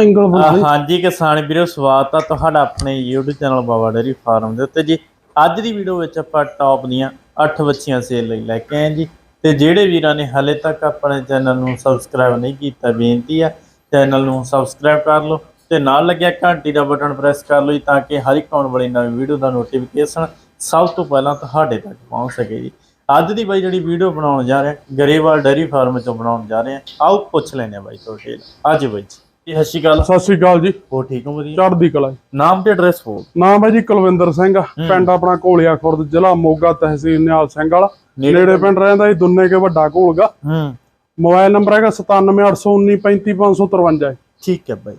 Angle ਅਹ ਹਾਂਜੀ ਕਿਸਾਨ ਵੀਰੋ, ਸਵਾਗਤ ਆ ਤੁਹਾਡਾ ਆਪਣੇ YouTube channel Baba dairy farm ਦੇ ਉੱਤੇ ਜੀ। ਅੱਜ ਦੀ ਵੀਡੀਓ ਵਿੱਚ ਆਪਾਂ ਟੌਪ ਦੀਆਂ 8 ਬੱਚੀਆਂ ਸੇਲ ਲਈ ਲੈ ਕੇ ਆਏ ਜੀ। ਤੇ ਜਿਹੜੇ ਵੀਰਾਂ ਨੇ ਹਲੇ ਤੱਕ ਆਪਣੇ ਚੈਨਲ ਨੂੰ ਸਬਸਕ੍ਰਾਈਬ ਨਹੀਂ ਕੀਤਾ, ਬੇਨਤੀ ਆ ਚੈਨਲ ਨੂੰ ਸਬਸਕ੍ਰਾਈਬ ਕਰ ਲਓ ਤੇ ਨਾਲ ਲੱਗਿਆ ਘੰਟੀ ਦਾ ਬਟਨ ਪ੍ਰੈਸ ਕਰ ਲਓ ਜੀ, ਤਾਂ ਕਿ ਹਰ ਇੱਕ ਆਉਣ ਵਾਲੀ ਨਵੀਂ ਵੀਡੀਓ ਦਾ ਨੋਟੀਫਿਕੇਸ਼ਨ ਸਭ ਤੋਂ ਪਹਿਲਾਂ ਤੁਹਾਡੇ ਤੱਕ ਪਹੁੰਚ ਸਕੇ ਜੀ। ਅੱਜ ਦੀ ਬਾਈ ਜਿਹੜੀ ਵੀਡੀਓ ਬਣਾਉਣ ਜਾ ਰਹੇ ਗਰੇਵਾਲ ਡੇਰੀ ਫਾਰਮ ਚੋਂ ਬਣਾਉਣ ਜਾ ਰਹੇ ਹਾਂ। ਆਓ ਪੁੱਛ ਲੈਂਦੇ ਹਾਂ ਬਾਈ ਤੁਹਾਡੇ ਅੱਜ ਬਾਈ ਜੀ ਜੀ, ਸਤਿ ਸ਼੍ਰੀ ਅਕਾਲ। ਸਤਿ ਸ੍ਰੀ ਅਕਾਲ ਜੀ। ਹੋ ਠੀਕ ਹੋ ਵਧੀਆ? ਚੜ੍ਹਦੀ ਕਲਾ ਜੀ। ਨਾਮ ਤੇ ਐਡਰੈਸ ਬੋਲ। ਨਾਮ ਹੈ ਜੀ ਕੁਲਵਿੰਦਰ ਸਿੰਘ। ਪਿੰਡ ਆਪਣਾ ਕੋਲਿਆ ਖੁਰਦ ਜ਼ਿਲ੍ਹਾ ਮੋਗਾ ਤਹਿਸੀਲ ਨਿਹਾਲ ਸਿੰਘ ਵਾਲਾ। ਨੇੜੇ ਪਿੰਡ ਰਹਿੰਦਾ ਜੀ ਦੁੰਨੇ ਕੇ ਵੱਡਾ ਘੋਲਗਾ। ਹੂੰ। ਮੋਬਾਈਲ ਨੰਬਰ ਹੈਗਾ 9781935553 ਠੀਕ ਹੈ ਬਾਈ। ਅ,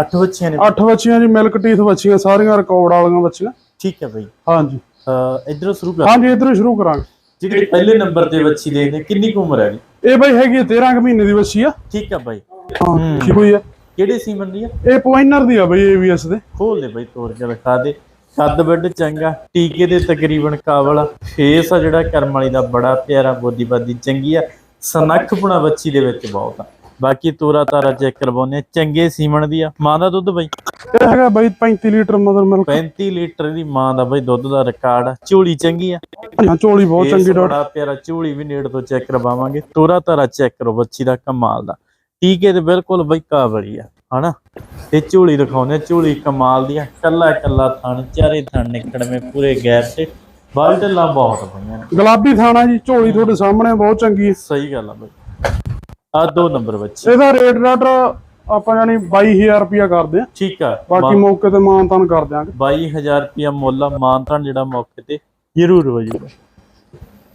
ਅੱਠ ਬੱਚੀਆਂ ਨੇ। ਅੱਠ ਬੱਚੀਆਂ ਜੀ ਮਿਲਕ ਟੀਥ ਬੱਚੀਆਂ ਸਾਰੀਆਂ ਰਿਕਾਰਡ ਵਾਲੀਆਂ ਬੱਚੀਆਂ ਠੀਕ ਹੈ ਬਾਈ। ਹਾਂਜੀ। ਅ, ਇੱਧਰੋਂ ਸ਼ੁਰੂ ਕਰ। ਹਾਂਜੀ ਇਧਰੋਂ ਸ਼ੁਰੂ ਕਰਾਂਗੇ। ਜਿਹੜੀ ਪਹਿਲੇ ਨੰਬਰ ਤੇ ਬੱਚੀ ਦੇਖਦੇ ਕਿੰਨੀ ਕੁ ਉਮਰ ਹੈ ਇਹਦੀ? ਇਹ ਬਾਈ ਹੈਗੀ 13 ਕੁ ਮਹੀਨੇ ਦੀ ਬੱਚੀ ਆ। ਠੀਕ ਹੈ ਬਾਈ। ਹਾਂ ਠੀਕ ਹੋਈ ਆ ਕਿਹੜੇ ਸੀਮਨ ਦੀ ਆ? ਇਹ ਪੁਆਇਨਰ ਦੀ ਆ ਬਾਈ ਏਵੀਐਸ ਦੇ। ਖੋਲ ਦੇ ਬਾਈ ਤੋੜ ਕੇ ਦਿਖਾ ਦੇ। ਕੱਦ ਵੱਡ ਚੰਗਾ ਟੀਕੇ ਦੇ ਤਕਰੀਬਨ ਕਾਬਲ ਫੇਸ ਆ ਜਿਹੜਾ ਕਰਮ ਵਾਲੀ ਦਾ ਬੜਾ ਪਿਆਰਾ ਬੋਦੀ ਬਾਦੀ ਚੰਗੀ ਆ। ਸਨੱਖਪੁਣਾ ਬੱਚੀ ਦੇ ਵਿੱਚ ਬਹੁਤ ਆ। ਬਾਕੀ ਤੋਰਾ ਤਾਰਾ ਚੈੱਕ ਕਰਵਾਉਨੇ ਚੰਗੇ ਸੀਮਨ ਦੀ ਆ। ਮਾਂ ਦਾ ਦੁੱਧ ਬਾਈ? ਇਹ ਹੈਗਾ ਬਾਈ 35 ਲੀਟਰ ਮਦਰ ਮਿਲਕ 35 ਲੀਟਰ ਦੀ ਮਾਂ ਦਾ ਬਾਈ ਦੁੱਧ ਦਾ ਰਿਕਾਰਡ ਆ। ਝੋਲੀ ਚੰਗੀ ਆ? ਹਾਂ ਝੋਲੀ ਬਹੁਤ ਚੰਗੀ ਡਾਟ ਬੜਾ ਪਿਆਰਾ ਝੋਲੀ ਵੀ ਨੇੜ ਤੋਂ ਚੈੱਕ ਕਰਵਾਵਾਂਗੇ। ਤੋਰਾ ਤਾਰਾ ਚੈੱਕ ਕਰੋ ਬੱਚੀ ਦਾ ਕਮਾਲ ਦਾ। ਟੀਕੇ ਤੇ ਬਿਲਕੁਲ ਬਈ ਕਾਬਲੀ ਆ ਹਨਾ? ਤੇ ਝੋਲੀ ਦਿਖਾਉਂਦੇ ਝੋਲੀ ਕਮਾਲ ਦੀ ਆ। ਕੱਲਾ ਕੱਲਾ ਥਣ ਚਾਰੇ ਥਣ ਨਿਕੜਵੇਂ ਪੂਰੇ ਗੈਪ ਤੇ। ਬਾਲ ਢੱਲਾਂ ਬਹੁਤ ਪਈਆਂ ਗੁਲਾਬੀ ਥਾਣਾ ਜੀ ਝੋਲੀ ਤੁਹਾਡੇ ਸਾਹਮਣੇ ਬਹੁਤ ਚੰਗੀ ਹੈ ਸਹੀ ਗੱਲ ਆ ਬਈ। ਆ ਦੋ ਨੰਬਰ ਬੱਚੇ। ਇਹਦਾ ਰੇਟ ਡਾਟਰ ਆਪਾਂ ਜਾਨੀ 22000 ਰੁਪਿਆ ਕਰਦੇ ਆ। ਠੀਕ ਆ ਬਾਕੀ ਮੌਕੇ ਤੇ ਮਾਨਤਾਨ ਕਰ ਦਿਆਂਗੇ। 22000 ਰੁਪਿਆ ਮੁੱਲ ਆ ਮਾਨਤਾਨ ਜਿਹੜਾ ਮੌਕੇ ਤੇ ਜ਼ਰੂਰ ਹੋ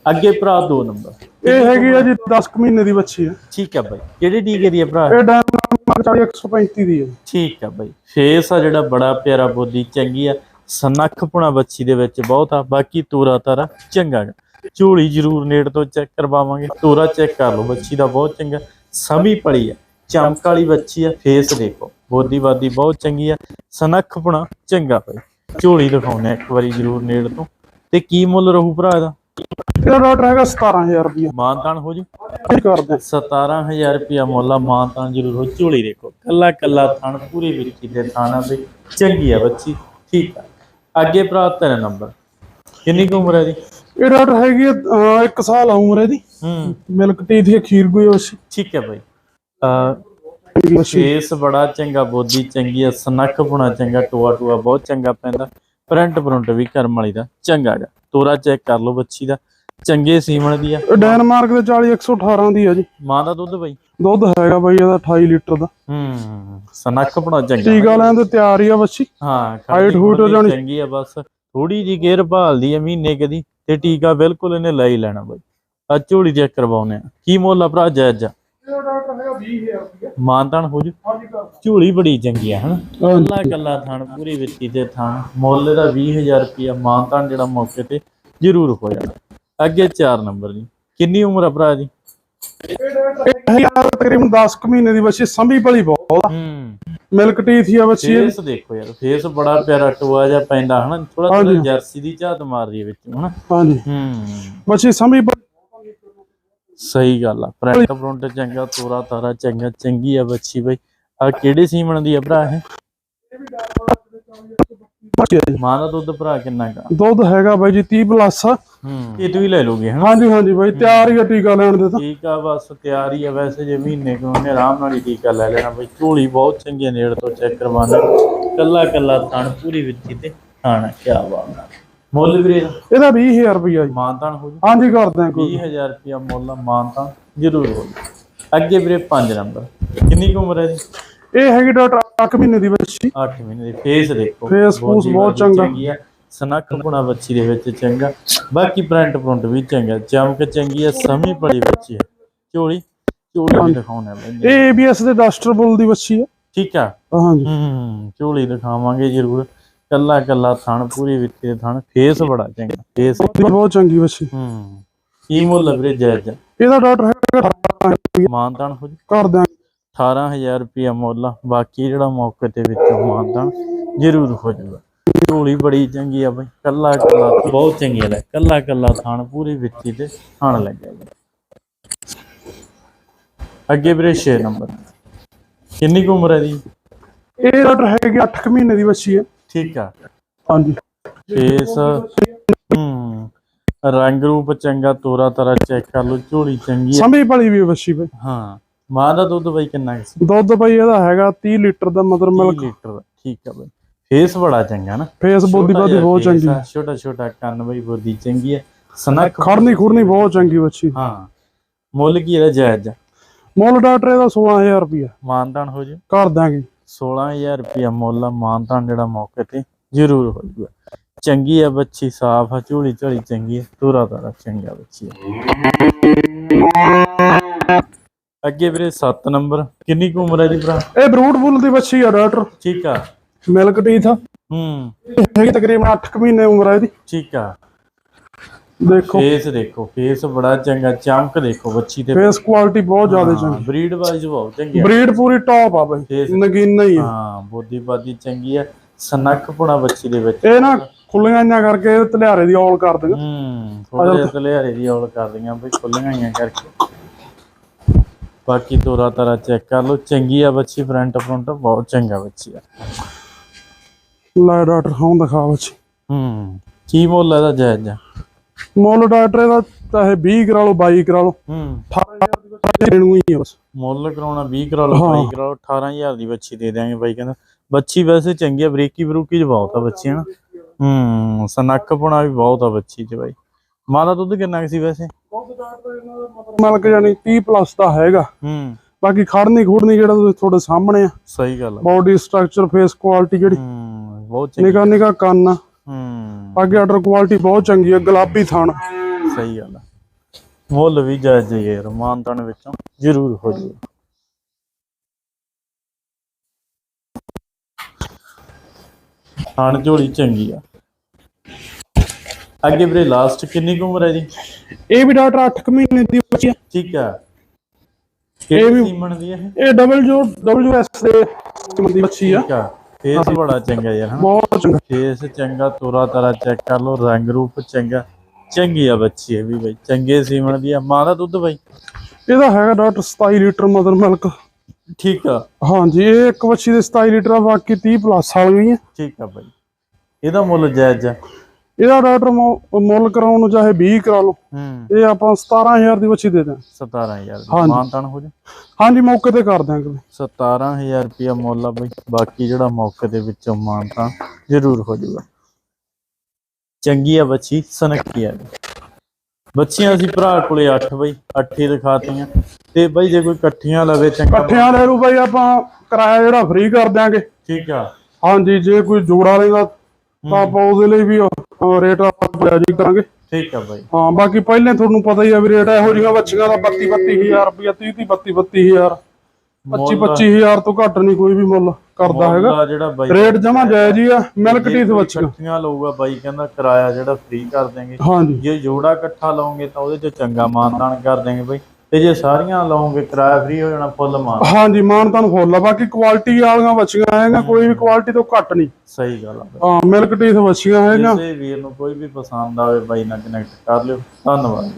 ਅੱਗੇ ਭਰਾ ਦੋ ਨੰਬਰ। ਇਹ ਹੈਗੀ ਆ ਜੀ 10 ਕੁ ਮਹੀਨੇ ਦੀ ਬੱਚੀ ਆ। ਠੀਕ ਆ ਬਾਈ ਕਿਹੜੇ ਟੀਕੇ ਦੀ ਆ ਭਰਾ? ਇਹ ਡਾਇਨਾਮਿਕ 40 135 ਦੀ ਹੈ ਠੀਕ ਆ ਬਾਈ ਫੇਸ ਆ ਜਿਹੜਾ ਬੜਾ ਪਿਆਰਾ ਬੋਦੀ ਚੰਗੀ ਆ ਸਨੱਖਪੁਣਾ ਬੱਚੀ ਦੇ ਵਿੱਚ ਬਹੁਤ ਆ ਬਾਕੀ ਤੂਰਾ ਤਾਰਾ ਚੰਗਾ ਝੋਲੀ ਜ਼ਰੂਰ ਨੇੜ ਤੋਂ ਚੈੱਕ ਕਰਵਾਵਾਂਗੇ। ਤੂਰਾ ਚੈੱਕ ਕਰ ਲਓ ਬੱਚੀ ਦਾ ਬਹੁਤ ਚੰਗਾ ਸਮੀ ਪੜੀ ਆ ਚਮਕ ਵਾਲੀ ਬੱਚੀ ਆ ਫੇਸ ਦੇਖੋ ਬੋਦੀ ਬਾਦੀ ਬਹੁਤ ਚੰਗੀ ਆ ਸਨੱਖਪੁਣਾ ਚੰਗਾ ਬਾਈ ਝੋਲੀ ਦਿਖਾਉਣੇ ਇੱਕ ਵਾਰੀ ਜ਼ਰੂਰ ਨੇੜ ਤੋਂ। ਤੇ ਕੀ ਮੁੱਲ ਰਹੂ ਭਰਾ ਇਹਦਾ? ਇਹਦਾ ਡਾਟਰ ਹੈਗਾ 17000 ਰੁਪਿਆ ਮਾਨਤਾਨ ਹੋ ਜੂ? ਕਰਦੇ। ਆ? 17000 ਰੁਪਿਆ ਮੁੱਲ ਮਾਨਤਾਨ ਜ਼ਰੂਰ ਹੋ ਝੋਲੀ ਦੇਖੋ ਕੱਲਾ ਕੱਲਾ ਥਣ ਪੂਰੀ ਵਿਰਕੀ ਦੇ ਥਾਣਾ ਤੇ ਚੰਗੀ ਆ ਬੱਚੀ ਠੀਕ ਆ। ਅੱਗੇ ਭਰਾ ਤੇਰਾ ਨੰਬਰ ਕਿੰਨੀ ਕੁ ਉਮਰ ਹੈ ਦੀ ਇਹ ਡਾਟਰ ਹੈਗੀ 1 ਸਾਲ ਆ ਉਮਰ ਇਹਦੀ। ਹੂੰ। ਮਿਲਕ ਟੀਥ ਦੀ ਖੀਰ ਕੋਈ ਬੱਚੀ ਠੀਕ ਹੈ ਬਾਈ। ਅ ਫੇਸ ਬੜਾ ਚੰਗਾ ਬੋਦੀ ਚੰਗੀ ਆ ਸਨੱਖ ਚੰਗਾ ਟੋਆ ਟੋਆ ਬਹੁਤ ਚੰਗਾ ਪੈਂਦਾ। ਪ੍ਰਿੰਟ ਪ੍ਰਿੰਟ ਵੀ ਕਰਮ ਵਾਲੀ ਦਾ ਚੰਗਾ ਗਾ। ਤੋਰਾ ਚੈੱਕ ਕਰ ਲਓ ਬੱਚੀ ਦਾ ਚੰਗੇ ਸੀਮਣ ਦੀ ਆ। ਡੈਨਮਾਰਕ ਦੇ 40 118 ਦੀ ਆ ਜੀ। ਮਾਂ ਦਾ ਦੁੱਧ ਬਾਈ? ਦੁੱਧ ਹੈਗਾ ਬਾਈ ਇਹਦਾ 28 ਲੀਟਰ ਦਾ। ਹੂੰ ਸਨੱਖ ਪੁਣਾ ਚੰਗਾ। ਟੀਕਾ ਲੈਣ ਤੇ ਤਿਆਰ ਹੀ ਆ ਬੱਚੀ। ਹਾਂ ਖੜਦੀ ਹੂਟ ਹੋ ਜਾਣੀ। ਚੰਗੀ ਆ ਬਸ। ਥੋੜੀ ਜੀ ਗੇਰ ਭਾਲਦੀ ਆ ਮਹੀਨੇ ਕਦੀ ਤੇ ਟੀਕਾ ਬਿਲਕੁਲ ਇਹਨੇ ਲੈ ਹੀ ਲੈਣਾ ਬਾਈ। ਆ ਝੋਲੀ ਚੈੱਕ ਕਰਵਾਉਨੇ ਆ ਕੀ ਮੁੱਲ ਆ ਭਰਾ ਜਾਇਜ਼ ਜਾ? ਇਹਦਾ ਡਾਟਰ ਹੈਗਾ 20000 ਰੁਪਿਆ ਮਾਨਤਾਨ ਹੋ ਜੂ। ਝੋਲੀ ਬੜੀ ਚੰਗੀ ਆ ਹਨਾ? ਕੱਲਾ ਕੱਲਾ ਥਣ ਪੂਰੀ ਵਿੱਤੀ ਤੇ ਥਣ। ਮੁੱਲ ਦਾ 20000 ਰੁਪਿਆ ਮਾਨਤਾਨ ਜਿਹੜਾ ਮੌਕੇ ਤੇ ਜ਼ਰੂਰ ਹੋ ਜਾਣਾ ਅੱਗੇ 4 ਨੰਬਰ ਜੀ। ਕਿੰਨੀ ਉਮਰ ਆ ਭਰਾ ਜੀ? ਇਹ ਤਕਰੀਬਨ 10 ਕੁ ਮਹੀਨੇ ਦੀ ਬੱਚੀ ਸੰਭੀ ਭਲੀ ਬਹੁਤ ਆ। ਹੂੰ। ਮਿਲਕ ਟੀਥ ਹੀ ਆ ਬੱਚੀ। ਫੇਸ ਦੇਖੋ ਯਾਰ ਫੇਸ ਬੜਾ ਪਿਆਰਾ ਟੋਆ ਜਿਹਾ ਪੈਂਦਾ ਹਨਾ ਥੋੜਾ ਥੋੜਾ। ਜਰਸੀ ਦੀ ਝਾਤ ਮਾਰਦੀ ਹੈ ਵਿੱਚ ਹਨਾ। ਹਾਂਜੀ। ਹੂੰ। ਬੱਚੀ ਸੰਭੀ ਸਹੀ ਗੱਲ ਆ ਪ੍ਰਿੰਟ ਪ੍ਰਿੰਟ ਚੰਗਾ ਤੋਰਾ ਤਾਰਾ ਚੰਗਾ ਚੰਗੀ ਆ ਬੱਚੀ ਬਈ। ਆ ਕਿਹੜੇ ਸੀਮਣ ਦੀ ਆ ਭਰਾ ਇਹ? ਬੱਚੀ ਆ ਜੀ। ਮਾਂ ਦਾ ਦੁੱਧ ਭਰਾ ਕਿੰਨਾ ਕਾ ਦੁੱਧ ਹੈਗਾ ਬਾਈ ਜੀ 30 ਪਲੱਸ। ਆ ਹੂੰ ਇਹ ਤੂੰ ਹੀ ਲੈ ਲੋਗੇ ਹਨਾ? ਹਾਂਜੀ ਹਾਂਜੀ ਬਾਈ ਤਿਆਰ ਹੀ ਆ ਟੀਕਾ ਲੈਣ ਦੇ ਤਾਂ। ਠੀਕ ਆ ਬਸ ਤਿਆਰੀ ਆ ਵੈਸੇ ਜੇ ਮਹੀਨੇ ਕੋ ਉਹਨੇ ਆਰਾਮ ਨਾਲ ਹੀ ਟੀਕਾ ਲੈ ਲੈਣਾ ਬਈ। ਝੋਲੀ ਬਹੁਤ ਚੰਗੀ ਆ, ਨੇੜ ਤੋਂ ਚੈੱਕ ਕਰਵਾਉਣਾ। ਕੱਲਾ ਕੱਲਾ ਥਣ ਪੂਰੀ ਵਿੱਚੀ ਤੇ ਖਾਣਾ ਕੀ ਬਾਤ ਮੁੱਲ ਵੀਰੇ ਇਹਦਾ? 20000 ਰੁਪਿਆ ਜੀ। ਮਾਨਤਾਨ ਹੋ ਜੂ। ਹਾਂਜੀ ਕਰਦੇ ਆ ਕੋਈ। 20000 ਰੁਪਿਆ ਮੁੱਲ ਆ, ਮਾਨਤਾਨ ਜ਼ਰੂਰ ਹੋ ਜੂ। ਅੱਗੇ ਵੀਰੇ 5 ਨੰਬਰ। ਕਿੰਨੀ ਕੁ ਉਮਰ ਹੈ ਜੀ ਇਹ ਹੈਗੀ ਡਾਕਟਰ 8 ਮਹੀਨੇ ਦੀ ਬੱਚੀ। 8 ਮਹੀਨੇ ਦੀ। ਫੇਸ ਦੇਖੋ। ਫੂਸ ਬੋਡੀ ਬਹੁਤ ਚੰਗਾ। ਸਨੱਖ ਪੁਣਾ ਬੱਚੀ ਦੇ ਵਿੱਚ ਚੰਗਾ। ਬਾਕੀ ਪ੍ਰਿੰਟ ਪ੍ਰਿੰਟ ਵੀ ਚੰਗਾ। ਚਮਕ ਚੰਗੀ ਆ ਸਮੀ ਪੜੀ ਬੱਚੀ ਹੈ ਝੋਲੀ ਝੋਲੀ ਵੀ ਦਿਖਾਉਣਾ ਇਹ ABS ਦੇ ਡਸਟਰ ਬੁੱਲ ਦੀ ਬੱਚੀ ਆ। ਠੀਕ ਆ। ਹਾਂਜੀ। ਹੂੰ ਝੋਲੀ ਦਿਖਾਵਾਂਗੇ ਜ਼ਰੂਰ। ਕੱਲਾ ਕੱਲਾ ਥਣ ਪੂਰੀ ਵਿੱਚੇ ਥਣ। ਫੇਸ ਬੜਾ ਚੰਗਾ। ਫੇਸ ਬਹੁਤ ਚੰਗੀ ਬੱਚੀ। ਹੂੰ। ਕੀ ਮੁੱਲ ਵੀਰੇ ਜਾਇਜ਼? ਇਹਦਾ ਡਾਕਟਰ ਹੈਗਾ 18 ਰੁਪਇਆ ਮਾਨਤਾਨ ਹੋ ਜੀ। ਕਰਦੇ ਆ 18000 ਰੁਪਿਆ ਮੁੱਲ ਬਾਕੀ ਜਿਹੜਾ ਮੌਕੇ ਤੇ ਵਿੱਚੋਂ ਮਾਨਤਾਨ ਜ਼ਰੂਰ ਹੋ ਜਾਊਗਾ। ਝੋਲੀ ਬੜੀ ਚੰਗੀ ਆ ਬਈ। ਕੱਲਾ ਕੱਲਾ ਬਹੁਤ ਚੰਗੀ ਆ ਕੱਲਾ ਕੱਲਾ ਥਣ ਪੂਰੀ ਵਿੱਚੀ ਤੇ ਥਣ ਲੱਗਿਆ ਅੱਗੇ ਵੀਰੇ 6 ਨੰਬਰ। ਕਿੰਨੀ ਕੁ ਉਮਰ ਹੈ ਜੀ ਇਹ ਡਾਕਟਰ ਹੈਗੀ 8 ਮਹੀਨੇ ਦੀ ਬੱਚੀ ਹੈ ਠੀਕ ਆ। ਹਾਂਜੀ। ਫੇਸ ਹੂੰ। ਰੰਗ ਰੂਪ ਚੰਗਾ ਤੋਰਾ ਤਰਾ ਚੈੱਕ ਕਰ ਲਓ। ਝੋਲੀ ਚੰਗੀ ਆ। ਸੰਭੀ ਭਲੀ ਵੀ ਹੈ ਬੱਚੀ ਬਈ। ਹਾਂ। ਮਾਂ ਦਾ ਦੁੱਧ ਬਈ ਕਿੰਨਾ ਕੁ ਸੀ? ਦੁੱਧ ਬਈ ਇਹਦਾ ਹੈਗਾ 30 ਲੀਟਰ ਦਾ ਮਤਲਬ 30 ਮਿਲਕ ਲੀਟਰ ਦਾ ਠੀਕ ਆ ਬਈ। ਫੇਸ ਬੜਾ ਚੰਗਾ ਨਾ। ਫੇਸ ਬੋਦੀ ਬਾਦੀ ਬਹੁਤ ਚੰਗੀ। ਹੈ ਛੋਟਾ ਛੋਟਾ ਕੰਨ ਬਈ ਬੋਦੀ ਚੰਗੀ ਹੈ ਸਨਕ ਖੜਨੀ ਖੁੜਨੀ ਬਹੁਤ ਚੰਗੀ ਬੱਚੀ। ਹਾਂ। ਮੁੱਲ ਕੀ ਇਹਦਾ ਜਾਇਜ਼? ਮੁੱਲ ਡਾਕਟਰ ਇਹਦਾ 16000 ਰੁਪਇਆ ਮਾਨਤਾਨ ਹੋ ਜੇ? ਕਰ ਦਾਂਗੇ 16000 ਰੁਪਇਆ ਮੁੱਲ ਆ ਮਾਨਤਾਨ ਜਿਹੜਾ ਮੌਕੇ ਤੇ ਜ਼ਰੂਰ ਹੋ ਜੂਗਾ। ਚੰਗੀ ਆ ਬੱਚੀ ਸਾਫ਼ ਆ ਝੋਲੀ ਝੋਲੀ ਚੰਗੀ ਆ। ਤੋਰਾ ਤਾਰਾ ਚੰਗਾ ਬੱਚੀ ਆ। ਅੱਗੇ ਵੀਰੇ 7 ਨੰਬਰ। ਕਿੰਨੀ ਕੁ ਉਮਰ ਹੈ ਜੀ ਭਰਾ? ਇਹ ਬਰੂਟ ਬੁੱਲ ਦੀ ਬੱਚੀ ਆ ਡਾਕਟਰ। ਠੀਕ ਆ। ਮਿਲਕ ਟੀਥ ਹੂੰ। ਹੈਗੀ ਤਕਰੀਬਨ 8 ਮਹੀਨੇ ਉਮਰ ਹੈ ਇਹਦੀ। ਠੀਕ ਆ। ਦੇਖੋ। ਫੇਸ ਦੇਖੋ ਫੇਸ ਬੜਾ ਚੰਗਾ ਚਮਕ ਦੇਖੋ ਬੱਚੀ ਤੇ। ਫੇਸ ਕੁਆਲਿਟੀ ਬਹੁਤ ਜ਼ਿਆਦਾ ਚੰਗੀ। ਬਰੀਡ ਵਾਈਜ਼ ਬਹੁਤ ਚੰਗੀ ਆ। ਬਰੀਡ ਪੂਰੀ ਟੌਪ ਆ ਬਈ ਨਗੀਨਾ ਹੀ ਆ। ਹਾਂ ਬੋਦੀ ਬਾਦੀ ਚੰਗੀ ਆ। ਸਨਕ ਪੁਣਾ ਬੱਚੀ ਦੇ ਵਿੱਚ। ਇਹ ਨਾ ਖੁੱਲੀਆਂ ਇੰਨਾ ਕਰਕੇ ਤਲਿਆਰੇ ਦੀ ਔਲ ਕਰ ਦਿੰਦੇ ਹੂੰ ਥੋੜੇ ਤਲਿਆਰੇ ਦੀ ਔਲ ਕਰਦੀਆਂ ਬਈ ਖੁੱਲੀਆਂ ਆਈਆਂ ਕਰਕੇ। ਬਾਕੀ ਤੋਰਾ ਤਾਰਾ ਚੈੱਕ ਕਰ ਲਓ। ਚੰਗੀ ਆ ਬੱਚੀ ਫਰੰਟ ਫਰੰਟ ਬਹੁਤ ਚੰਗਾ ਬੱਚੀ ਆ। ਲੈ ਡਾਕਟਰ ਹਾਂ ਦਿਖਾ ਬੱਚੀ। ਹੂੰ ਕੀ ਮੁੱਲ ਇਹਦਾ ਜਾਇਜ਼? ਆ ਮੁੱਲ ਡਾਕਟਰ ਇਹਦਾ ਚਾਹੇ 20 ਕਰਾ ਲਓ 22 ਕਰਾ ਲਓ। ਹੂੰ। 18000 ਦੀ ਬੱਚੀ ਦੇਣ ਨੂੰ ਹੀ ਆ ਬਸ। ਮੁੱਲ ਕਰਾਉਣਾ 20 ਕਰਾ ਲਓ 22 ਕਰਾ ਲਓ 18000 ਦੀ ਬੱਚੀ ਦੇ ਦਿਆਂਗੇ ਬਾਈ ਕਹਿੰਦਾ। ਬੱਚੀ ਵੈਸੇ ਚੰਗੀ ਆ ਬਰੀਕੀ ਬਰੂਕੀ ਚ ਬਹੁਤ ਆ ਬੱਚੀ ਹਨਾ? ਹੂੰ ਪੁਣਾ ਵੀ ਬਹੁਤ ਆ ਬੱਚੀ ਚ ਬਾਈ। ਮਾਂ ਦਾ ਦੁੱਧ ਕਿੰਨਾ ਕੁ ਸੀ ਵੈਸੇ? ਮਿਲਕ ਜਾਨੀ 30 ਪਲੱਸ ਦਾ ਹੈਗਾ। ਹੂੰ। ਬਾਕੀ ਖੜਨੀ ਖੁੜਨੀ ਜਿਹੜਾ ਤੁਸੀਂ ਤੁਹਾਡੇ ਸਾਹਮਣੇ ਆ। ਸਹੀ ਗੱਲ ਆ। ਬਾਡੀ ਸਟਰਕਚਰ ਫੇਸ ਕੁਆਲਿਟੀ ਜਿਹੜੀ ਹੂੰ ਬਹੁਤ ਚੰਗੀ ਨਿਕਾ ਨਿਕਾ ਕੰਨ ਹੂੰ। ਬਾਕੀ ਆਰਡਰ ਕੁਆਲਿਟੀ ਬਹੁਤ ਚੰਗੀ ਆ ਗੁਲਾਬੀ ਥਣ। ਸਹੀ ਗੱਲ ਆ। ਮੁੱਲ ਵੀ ਜਾਇਜ਼ ਹੀ ਹੈ ਰਮਾਨਤਨ ਵਿੱਚੋਂ। ਜ਼ਰੂਰ ਹੋ ਜੂ ਖਾਣ ਝੋਲੀ ਚੰਗੀ ਆ। ਅੱਗੇ ਵੀਰੇ ਲਾਸਟ ਕਿੰਨੀ ਕੁ ਉਮਰ ਹੈ ਜੀ? ਇਹ ਵੀ ਡਾਕਟਰ 8 ਮਹੀਨੇ ਦੀ ਬੱਚੀ ਆ। ਠੀਕ ਆ। ਇਹ ਵੀ- ਸੀਮਨ ਦੀ ਹੈ ਇਹ? ਡਬਲ ਜੋ ਡਬਲਯੂ ਐਸ ਦੇ ਦੀ ਬੱਚੀ ਆ। ਠੀਕ ਆ। ਫੇਸ ਬੜਾ ਚੰਗਾ ਯਾਰ ਬਹੁਤ ਚੰਗਾ। ਫੇਸ ਚੰਗਾ ਤੋਰਾ ਤਾਰਾ ਚੈੱਕ ਕਰ ਲਓ ਰੰਗ ਰੂਪ ਚੰਗਾ। ਚੰਗੀ ਆ ਬੱਚੀ ਇਹ ਵੀ ਬਈ ਚੰਗੇ ਸੀਮਨ ਦੀ ਆ। ਮਾਂ ਦਾ ਦੁੱਧ ਬਈ? ਇਹਦਾ ਹੈਗਾ ਡਾਕਟਰ 27 ਲੀਟਰ ਮਦਰ ਮਿਲਕ ਠੀਕ ਆ। ਹਾਂਜੀ ਇਹ ਇੱਕ ਬੱਚੀ ਦੇ 27 ਲੀਟਰ ਆ ਬਾਕੀ 30 ਪਲੱਸ ਵਾਲ ਗਈਆਂ ਠੀਕ ਆ ਬਾਈ। ਇਹਦਾ ਮੁੱਲ ਜਾਇਜ਼ ਆ। ਇਹਦਾ ਡਾਕਟਰ ਮੁੱਲ ਕਰਾਉਣ ਨੂੰ ਚਾਹੇ 20 ਕਰਾ ਲਓ। ਇਹ ਆਪਾਂ 17000 ਦੀ ਬੱਚੀ ਦੇ ਦਾਂ 17000 ਦੀ। ਹਾਂਜੀ। ਮਾਨਤਾਨ ਹੋ ਜਾ? ਹਾਂਜੀ ਮੌਕੇ ਤੇ ਕਰ ਦਾਂਗੇ 17000 ਰੁਪਇਆ ਮੁੱਲ ਆ ਬਈ। ਬਾਕੀ ਜਿਹੜਾ ਮੌਕੇ ਦੇ ਵਿੱਚੋਂ ਮਾਨਤਾਨ ਜ਼ਰੂਰ ਹੋ ਜਾਊਗਾ। ਚੰਗੀ ਆ ਬੱਚੀ ਸਨੱਖੀ ਆ ਬੱਚੀਆਂ ਅਸੀਂ ਭਰਾ ਕੋਲੇ 8 ਬਈ 8 ਹੀ ਦਿਖਾਤੀਆਂ। ਤੇ ਬਈ ਜੇ ਕੋਈ ਇਕੱਠੀਆਂ ਲਵੇ ਚੰਗਾ ਇਕੱਠਿਆਂ ਲੈ ਲੂ ਬਾਈ ਆਪਾਂ ਕਿਰਾਇਆ ਜਿਹੜਾ ਫ੍ਰੀ ਕਰ ਦਿਆਂਗੇ। ਠੀਕ ਆ। ਹਾਂਜੀ ਜੇ ਕੋਈ ਜੋੜਾ ਲੈਂਦਾ ਤਾਂ ਆਪਾਂ ਉਹਦੇ ਲਈ ਵੀ ਰੇਟ ਆਪਾਂ ਜਾਰੀ ਕਰਾਂਗੇ। ਠੀਕ ਆ ਬਾਈ। ਹਾਂ ਬਾਕੀ ਪਹਿਲੇ ਤੁਹਾਨੂੰ ਪਤਾ ਹੀ ਆ ਵੀ ਰੇਟ ਇਹੋ ਜਿਹੀਆਂ ਬੱਚੀਆਂ ਦਾ 32 32000 ਰੁਪਇਆ 30 30 32 32000 25 25000 ਤੋਂ ਘੱਟ ਨਹੀਂ ਕੋਈ ਵੀ ਮੁੱਲ ਕਰਦਾ ਹੈਗਾ। ਰੇਟ ਜਮਾ ਜਾਇਜ਼ ਹੀ ਆ ਮਿਲਕ ਜੇ ਟੀਥ ਬੱਚੀਆਂ ਇਕੱਠੀਆਂ ਲਊਗਾ ਬਾਈ ਕਹਿੰਦਾ ਕਿਰਾਇਆ ਜਿਹੜਾ ਫ੍ਰੀ ਕਰ ਦੇਂਗੇ ਜੇ ਜੋੜਾ ਇਕੱਠਾ ਲਓਗੇ ਤਾਂ ਉਹਦੇ ਚ ਚੰਗਾ ਮਾਨਦਾਨ ਕਰ ਦੇਂਗੇ ਬਈ। ਤੇ ਜੇ ਸਾਰੀਆਂ ਲਓਗੇ ਕਿਰਾਇਆ ਫ੍ਰੀ ਹੋ ਜਾਣਾ ਫੁੱਲ ਮਾਨ ਹਾਂਜੀ ਮਾਨ ਤੁਹਾਨੂੰ ਫੁੱਲ ਆ ਬਾਕੀ ਕੁਆਲਿਟੀ ਵਾਲੀਆਂ ਬੱਚੀਆਂ ਹੈਗੀਆਂ ਕੋਈ ਵੀ ਕੁਆਲਿਟੀ ਤੋਂ ਘੱਟ ਨਹੀਂ। ਸਹੀ ਗੱਲ ਆ। ਹਾਂ ਮਿਲਕ ਟੀਥ ਬੱਚੀਆਂ ਹੈਗੀਆਂ। ਕਿਸੇ ਵੀਰ ਨੂੰ ਕੋਈ ਵੀ ਪਸੰਦ ਆਵੇ ਬਾਈ ਨਾਲ ਕਨੈਕਟ ਕਰ ਲਿਓ। ਧੰਨਵਾਦ।